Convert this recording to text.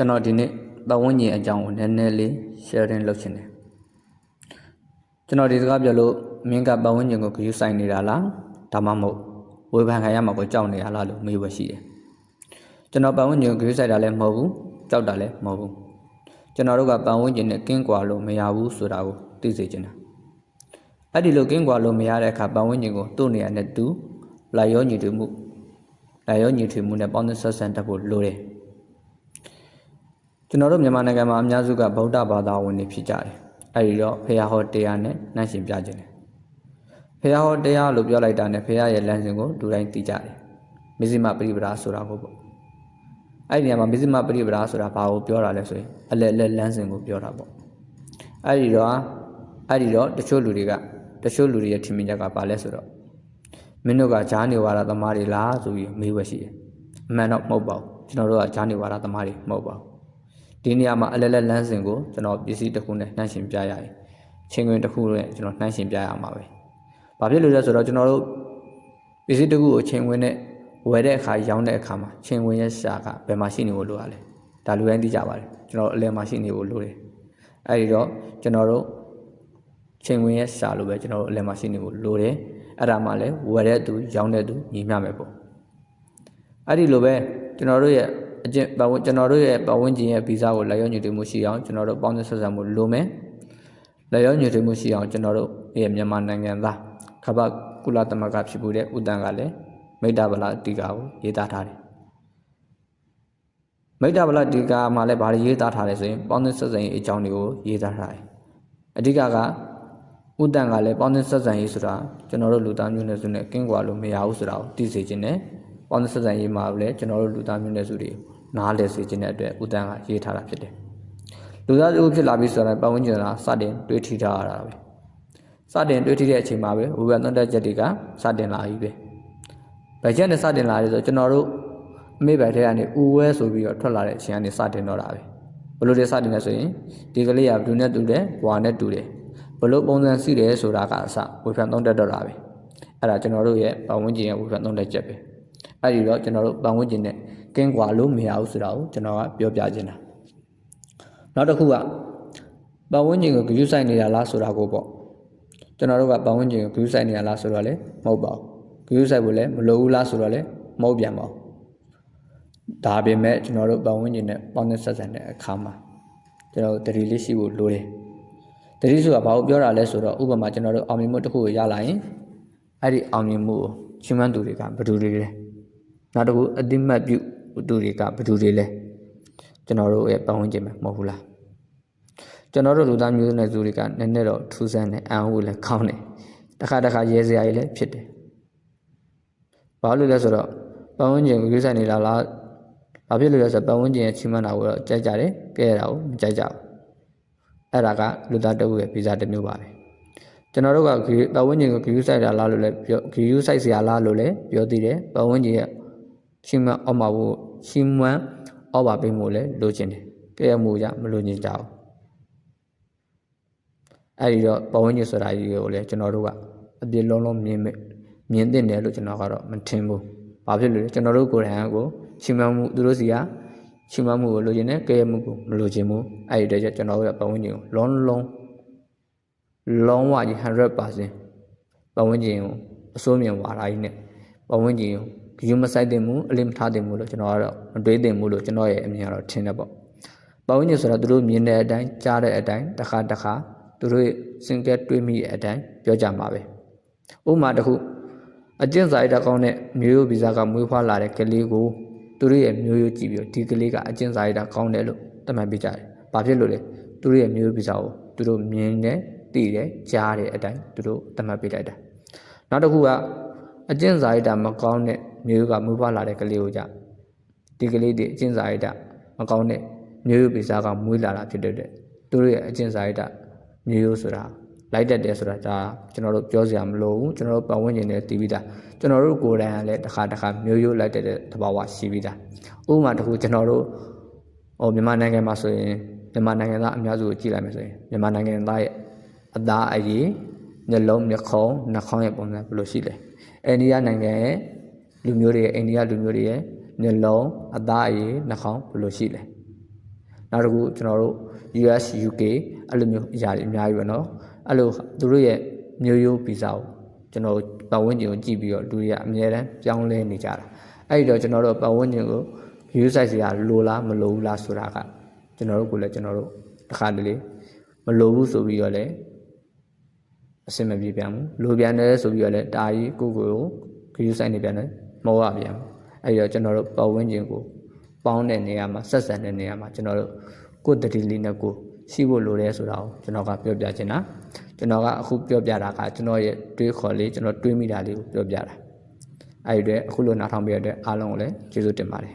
ကျွန်တော်ဒီနေ့ပတ်ဝန်းကျင်အကြောင်းကိုနည်းနည်းလေး sharing လုပ်ချင်တယ်ကျွန်တော်ဒီစကားပြောလို့မင်းကပတ်ဝန်းကျင်ကိုဂရုစိုက်နေတာလားဒါမှမဟုတ်ဝေဖန်ခံရမှာကိုကြောက်နေတာလားလို့မေးဝဲရှိတယ်ကျွန်တော်ပတ်ဝန်းကျင်ကိုဂရုစိုက်တာလည်းမဟုတ်ဘူးကြောက်တာလည်းမဟုတ်ဘူးကျွန်တော်တို့ကပတ်ဝန်းကျင်နဲ့ကင်းကွာလို့မရဘူးဆိုတာကိုသိစေချင်တာအဲ့ဒီလိုကင်းကွာလို့မရတဲ့အခါပတ်ဝန်းကျင်ကိုသူ့နေရာနဲ့တူလိုက်ရောညီတူမှုလိုက်ရောညီထွေမှုနဲ့ပေါင်းသင်းဆက်ဆံတတ်ဖို့လိုတယ် ကျွန်တော်တို့မြန်မာနိုင်ငံမှာအများစုကဗုဒ္ဓဘာသာဝင်တွေဖြစ်ကြတယ်။အဲဒီတော့ဖះဟောတရားနဲ့နှိုင်းရှင်ပြခြင်းတယ်။ဖះဟောတရားလို့ပြောလိုက်တာနဲ့ဖះရဲ့လမ်းစဉ်ကိုလူတိုင်းသိကြတယ်။မဇ္ဈိမပရိပဒါဆိုတာကိုပေါ့။အဲဒီနေရာမှာမဇ္ဈိမပရိပဒါဆိုတာဘာကိုပြောတာလဲဆိုရင်အလက်လက်လမ်းစဉ်ကိုပြောတာပေါ့။အဲဒီတော့အဲဒီတော့တချို့လူတွေကတချို့လူတွေရဲ့ထင်မြင်ချက်ကဘာလဲဆိုတော့မင်းတို့ကဂျားနေဝါဒသမားတွေလားဆိုပြီးမေးဝဲရှိတယ်။အမှန်တော့မဟုတ်ပါဘူး။ကျွန်တော်တို့ကဂျားနေဝါဒသမားတွေမဟုတ်ပါဘူး။ ဒီနေရာမှာအလဲလဲလမ်းစဉ်ကိုကျွန်တော်ပစ္စည်းတစ်ခုနဲ့နှိုင်းရှင်ပြရရင်ချင်းခွင်တစ်ခုနဲ့ကျွန်တော်နှိုင်းရှင်ပြရမှာပဲ။ဘာဖြစ်လို့လဲဆိုတော့ကျွန်တော်တို့ပစ္စည်းတစ်ခုကိုချင်းခွင်နဲ့ဝယ်တဲ့အခါရောင်းတဲ့အခါမှာချင်းခွင်ရဲ့ရှာကဘယ်မှာရှိနေဖို့လိုရလဲ။ဒါလူတိုင်းသိကြပါတယ်။ကျွန်တော်အလဲမှာရှိနေဖို့လိုတယ်။အဲဒီတော့ကျွန်တော်တို့ချင်းခွင်ရဲ့ရှာလို့ပဲကျွန်တော်တို့အလဲမှာရှိနေဖို့လိုတယ်။အဲ့ဒါမှလည်းဝယ်တဲ့သူရောင်းတဲ့သူညီမျှမယ်ပေါ့။အဲ့ဒီလိုပဲကျွန်တော်တို့ရဲ့ အကျင့်ပတ်ဝန်းကျွန်တော်တို့ရဲ့ပတ်ဝန်းကျင်ရဲ့ဗီဇကိုလက်ရောညွှန်တည်မှုရှိအောင်ကျွန်တော်တို့ပေါင်းသင်းဆက်ဆံမှုလိုမယ်လက်ရောညွှန်တည်မှုရှိအောင်ကျွန်တော်တို့ရဲ့မြန်မာနိုင်ငံသားခပတ်ကုလသမဂ္ဂဖြစ်မှုတဲ့ဥတန်ကလည်းမိတ္တဗလာတီကာကိုရေးသားထားတယ်မိတ္တဗလာတီကာမှာလည်းဗားရေးသားထားတယ်ဆိုရင်ပေါင်းသင်းဆက်ဆံရေးအကြောင်းတွေကိုရေးသားထားတယ်အဓိကကဥတန်ကလည်းပေါင်းသင်းဆက်ဆံရေးဆိုတာကျွန်တော်တို့လူသားမျိုးနွယ်စုနဲ့ကင်းကွာလို့မရဘူးဆိုတာကိုသိစေခြင်းနဲ့ ပေါင်းသင်းဆက်ဆံရေးမှာလည်းကျွန်တော်တို့လူသားမျိုးနွယ်စုတွေနားလည်စေခြင်းတဲ့အတွက်ဥတန်ကရေးထားတာဖြစ်တယ်လူသားစုဖြစ်လာပြီဆိုတာပတ်ဝန်းကျင်ကစတင်တွေးထီထားရတာပဲစတင်တွေးထီတဲ့အချိန်မှာပဲဝေဘန်သွန်တက်ချက်တွေကစတင်လာပြီပဲဘယ်ချက်နဲ့စတင်လာလဲဆိုတော့ကျွန်တော်တို့အမေဘက်ထဲကနေဥဝဲဆိုပြီးတော့ထွက်လာတဲ့အချိန်ကနေစတင်တော့တာပဲဘလို့တွေစတင်လဲဆိုရင်ဒီကလေးကဘလူနဲ့တူတယ်ဘွာနဲ့တူတယ်ဘလို့ပုံစံစီတယ်ဆိုတာကအစဝေဖန်သုံးတက်တော့တာပဲအဲ့ဒါကျွန်တော်တို့ရဲ့ပတ်ဝန်းကျင်ရဲ့ဝေဖန်သုံးတက်ချက်ပဲ အဲ့ဒီတော့ကျွန်တော်တို့ပတ်ဝန်းကျင်နဲ့ကင်းကွာလို့မရဘူးဆိုတာကိုကျွန်တော်ကပြောပြခြင်းတာနောက်တစ်ခုကပတ်ဝန်းကျင်ကိုဂရုစိုက်နေတာလားဆိုတာကိုပေါ့ကျွန်တော်တို့ကပတ်ဝန်းကျင်ကိုဂရုစိုက်နေတာလားဆိုတော့လည်းမဟုတ်ပါဘူးဂရုစိုက်ဖို့လည်းမလိုဘူးလားဆိုတော့လည်းမဟုတ်ပြန်ပါဘူးဒါပေမဲ့ကျွန်တော်တို့ပတ်ဝန်းကျင်နဲ့ပေါင်းသင်းဆက်ဆံတဲ့အခါမှာကျွန်တော်တို့တတိလေးရှိဖို့လိုတယ်တတိဆိုတာဘာကိုပြောတာလဲဆိုတော့ဥပမာကျွန်တော်တို့အောင်မြင်မှုတစ်ခုကိုရလာရင်အဲ့ဒီအောင်မြင်မှုကိုချီးမွမ်းသူတွေကဘယ်သူတွေလဲ နောက်တစ်ခုအတိမတ်ပြုသူတွေကဘယ်သူတွေလဲကျွန်တော်တို့ရဲ့ပတ်ဝန်းကျင်မှာမဟုတ်ဘူးလားကျွန်တော်တို့လူသားမျိုးနွယ်စုတွေကနည်းနည်းတော့ထူးဆန်းတယ်အံ့ဩလည်းကောင်းတယ်တစ်ခါတစ်ခါရဲစရာကြီးလည်းဖြစ်တယ်ဘာလို့လဲဆိုတော့ပတ်ဝန်းကျင်ကိုယူဆိုင်နေတာလားဘာဖြစ်လို့လဲဆိုတော့ပတ်ဝန်းကျင်ရဲ့ချီးမွမ်းတာကိုတော့ကြိုက်ကြတယ်ကဲရတာကိုမကြိုက်ကြဘူးအဲ့ဒါကလူသားတအုပ်ရဲ့ဗီဇတစ်မျိုးပါပဲကျွန်တော်တို့ကပတ်ဝန်းကျင်ကိုဂယူဆိုင်တာလားလို့လည်းပြောဂယူဆိုင်စရာလားလို့လည်းပြောသေးတယ်ပတ်ဝန်းကျင်ရဲ့ ရှင်းမအောက်မှာဖို့ရှင်းမန်းအောက်ပါပေးမှုလည်းလိုချင်တယ်။ကြရမှုကြမလိုချင်ကြဘူး။အဲဒီတော့ပဝန်းကျင်ဆိုတာကြီးကိုလည်းကျွန်တော်တို့ကအပြစ်လုံးလုံးမြင်မြင်တင်တယ်လို့ကျွန်တော်ကတော့မထင်ဘူး။ဘာဖြစ်လို့လဲကျွန်တော်တို့ကိုယ်တိုင်ကိုရှင်းမမှုသူတို့စီကရှင်းမမှုကိုလိုချင်တယ်ကြရမှုကိုမလိုချင်ဘူး။အဲဒီတည်းကျကျွန်တော်တို့ရဲ့ပဝန်းကျင်ကိုလုံးလုံးလုံးဝကြီး100%ပဝန်းကျင်ကိုအစိုးမြင်ဝါဒကြီးနဲ့ပဝန်းကျင်ကိုဂ ယူမဆိုင်တင်မှုအလေးမထားတင်မှုလို့ကျွန်တော်ကတော့မတွေးတင်မှုလို့ကျွန်တော်ရဲ့အမြင်ကတော့ထင်တယ်ပေါ့။ပတ်ဝန်းကျင်ဆိုတော့သူတို့မြင်တဲ့အတိုင်းကြားတဲ့အတိုင်းတစ်ခါတစ်ခါသူတို့စင်ကဲတွေးမိတဲ့အတိုင်းပြောကြမှာပဲ။ဥပမာတစ်ခုအကျင့်စာရိတ္တကောင်းတဲ့မျိုးရိုးဗီဇာကမွေးဖွားလာတဲ့ကလေးကိုသူတို့ရဲ့မျိုးရိုးကြည့်ပြီးဒီကလေးကအကျင့်စာရိတ္တကောင်းတယ်လို့သတ်မှတ်ပေးကြတယ်။ဘာဖြစ်လို့လဲ။သူတို့ရဲ့မျိုးရိုးဗီဇာကိုသူတို့မြင်တယ်သိတယ်ကြားတယ်အတိုင်းသူတို့သတ်မှတ်ပေးလိုက်တာ။နောက်တစ်ခုက အကျင့်စာရိတ္တမကောင်းတဲ့မျိုးကမူပွားလာတဲ့ကလေးကိုကြဒီကလေးတွေအကျင့်စာရိတ္တမကောင်းတဲ့မျိုးရိုးပိစားကမွေးလာတာဖြစ်တဲ့အတွက်သူတို့ရဲ့အကျင့်စာရိတ္တမျိုးရိုးဆိုတာလိုက်တတ်တယ်ဆိုတာဒါကျွန်တော်တို့ပြောစရာမလိုဘူးကျွန်တော်တို့ပတ်ဝန်းကျင်နဲ့တည်ပြီးသားကျွန်တော်တို့ကိုယ်တိုင်ကလည်းတစ်ခါတစ်ခါမျိုးရိုးလိုက်တတ်တဲ့သဘာဝရှိပြီးသားဥပမာတစ်ခုကျွန်တော်တို့ဟိုမြန်မာနိုင်ငံမှာဆိုရင်မြန်မာနိုင်ငံသားအများစုကိုကြည့်လိုက်မယ်ဆိုရင်မြန်မာနိုင်ငံသားရဲ့အသားအရည် မျက်လုံးမျက်ခုံးနှာခေါင်းရဲ့ပုံစံဘယ်လိုရှိလဲအိန္ဒိယနိုင်ငံရဲ့လူမျိုးတွေရဲ့အိန္ဒိယလူမျိုးတွေရဲ့မျက်လုံးအသားအရည်နှာခေါင်းဘယ်လိုရှိလဲ နောက်တစ်ခုကျွန်တော်တို့ US UK အဲ့လိုမျိုးအရာတွေအများကြီးပဲเนาะအဲ့လိုသူတို့ရဲ့မျိုးရိုးဗီဇာကိုကျွန်တော်ပတ်ဝန်းကျင်ကိုကြည့်ပြီးတော့လူတွေကအများတန်းပြောင်းလဲနေကြတာအဲ့ဒီတော့ကျွန်တော်တို့ပတ်ဝန်းကျင်ကို view size တွေကလိုလားမလိုဘူးလားဆိုတာကကျွန်တော်တို့ကိုလည်းကျွန်တော်တို့တစ်ခါတလေမလိုဘူးဆိုပြီးတော့လည်း အဆင်မပြေပြန်ဘူးလိုပြန်တယ်ဆိုပြီးတော့လည်းတာကြီးကိုကိုကို view size နေပြန်တယ်မဟုတ်ရပြန်ဘူးအဲ့ဒီတော့ကျွန်တော်တို့ပတ်ဝန်းကျင်ကိုပေါင်းတဲ့နေရာမှာဆက်ဆံတဲ့နေရာမှာကျွန်တော်တို့ကိုယ်တတိလေးနဲ့ကိုရှိဖို့လိုတယ်ဆိုတာကိုကျွန်တော်ကပြောပြချင်တာကျွန်တော်ကအခုပြောပြတာကကျွန်တော်ရဲ့တွေးခေါ်လေးကျွန်တော်တွေးမိတာလေးကိုပြောပြတာအဲ့ဒီအတွက်အခုလိုနားထောင်ပြရတဲ့အားလုံးကိုလည်းကျေးဇူးတင်ပါတယ်